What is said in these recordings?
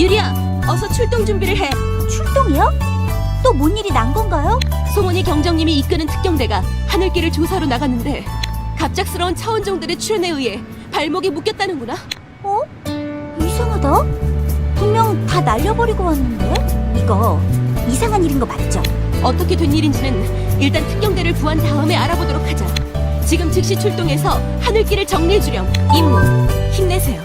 유리야, 어서 출동 준비를 해. 출동이요? 또 뭔 일이 난 건가요? 송원이 경정님이 이끄는 특경대가 하늘길을 조사로 나갔는데 갑작스러운 차원종들의 출현에 의해 발목이 묶였다는구나. 어? 이상하다. 분명 다 날려버리고 왔는데? 이거 이상한 일인 거 맞죠? 어떻게 된 일인지는 일단 특경대를 구한 다음에 알아보도록 하자. 지금 즉시 출동해서 하늘길을 정리해 주렴. 임무 힘내세요.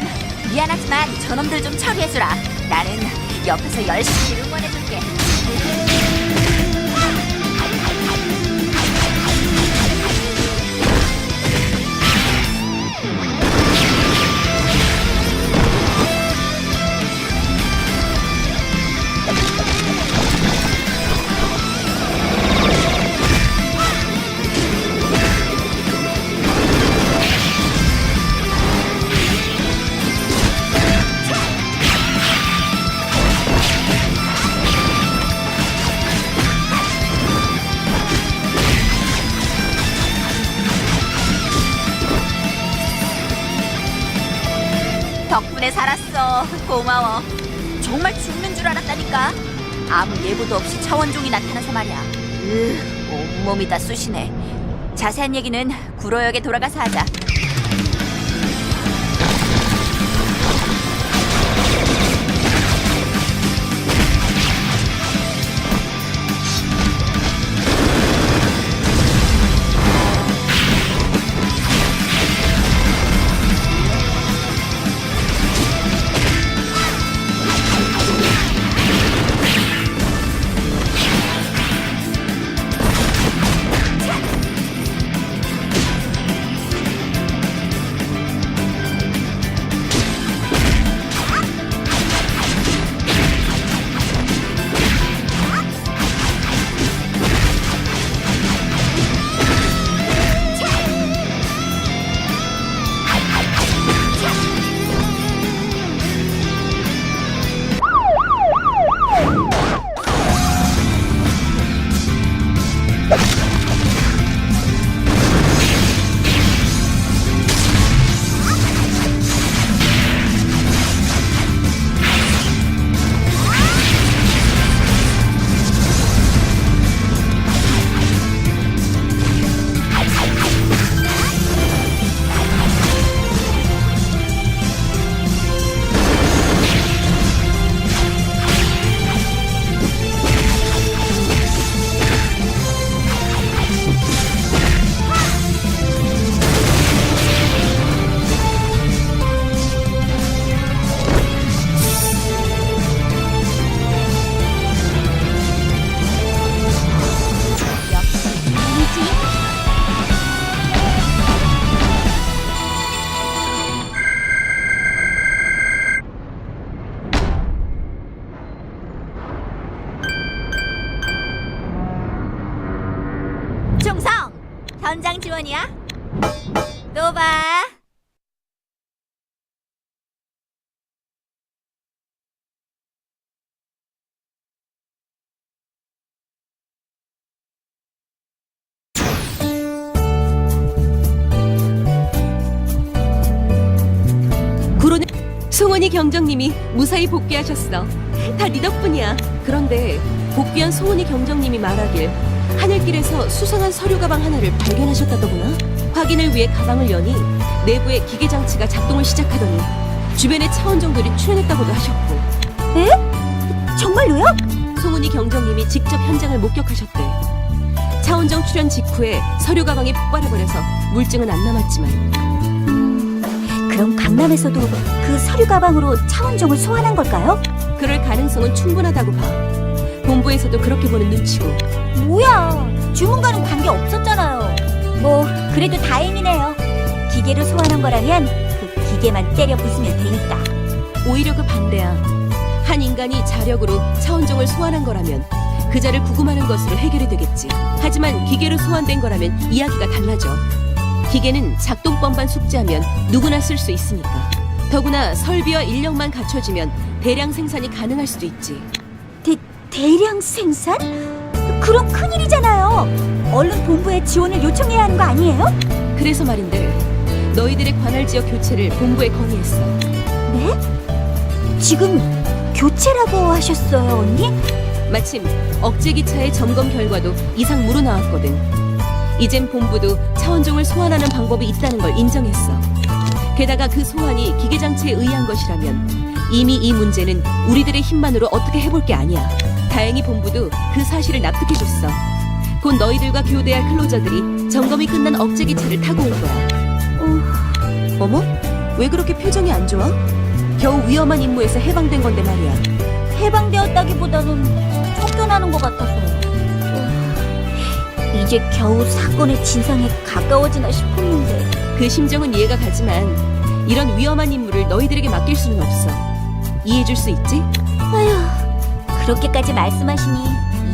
참이거든. 미안하지만 저놈들 좀 처리해주라. 나는 옆에서 열심히 응원해줄게. 덕분에 살았어. 고마워. 정말 죽는 줄 알았다니까. 아무 예고도 없이 차원종이 나타나서 말이야. 으, 온몸이 다 쑤시네. 자세한 얘기는 구로역에 돌아가서 하자. 현장 지원이야? 또 봐. 구로는 송원이 경정님이 무사히 복귀하셨어. 다 네 덕분이야. 그런데 복귀한 송원이 경정님이 말하길 하늘길에서 수상한 서류 가방 하나를 발견하셨다더구나. 확인을 위해 가방을 여니 내부의 기계 장치가 작동을 시작하더니 주변의 차원종들이 출현했다고도 하셨고 정말로요? 송은이 경정님이 직접 현장을 목격하셨대. 차원정 출현 직후에 서류 가방이 폭발해버려서 물증은 안 남았지만 그럼 강남에서도 그 서류 가방으로 차원종을 소환한 걸까요? 그럴 가능성은 충분하다고 봐. 본부에서도 그렇게 보는 눈치고 뭐야, 주문과는 관계 없었잖아요. 뭐 그래도 다행이네요. 기계로 소환한 거라면 그 기계만 때려 부수면 되니까. 오히려 그 반대야. 한 인간이 자력으로 차원종을 소환한 거라면 그자를 구금하는 것으로 해결이 되겠지. 하지만 기계로 소환된 거라면 이야기가 달라져. 기계는 작동법만 숙지하면 누구나 쓸 수 있으니까. 더구나 설비와 인력만 갖춰지면 대량 생산이 가능할 수도 있지. 대, 대량 생산? 그럼 큰일이잖아요. 얼른 본부에 지원을 요청해야 하는 거 아니에요? 그래서 말인데 너희들의 관할 지역 교체를 본부에 건의했어. 네? 지금 교체라고 하셨어요, 언니? 마침 억제 기차의 점검 결과도 이상 무로 나왔거든. 이젠 본부도 차원종을 소환하는 방법이 있다는 걸 인정했어. 게다가 그 소환이 기계 장치에 의한 것이라면 이미 이 문제는 우리들의 힘만으로 어떻게 해볼 게 아니야. 다행히 본부도 그 사실을 납득해줬어. 곧 너희들과 교대할 클로저들이 점검이 끝난 억제 기 차를 타고 올 거야. 어... 어머? 왜 그렇게 표정이 안 좋아? 겨우 위험한 임무에서 해방된 건데 말이야. 해방되었다기보다는 쫓겨나는 것 같아서. 어, 이제 겨우 사건의 진상에 가까워지나 싶었는데. 그 심정은 이해가 가지만 이런 위험한 임무를 너희들에게 맡길 수는 없어. 이해해줄 수 있지? 아휴, 그렇게까지 말씀하시니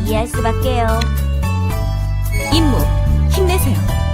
이해할 수밖에요. 임무 힘내세요.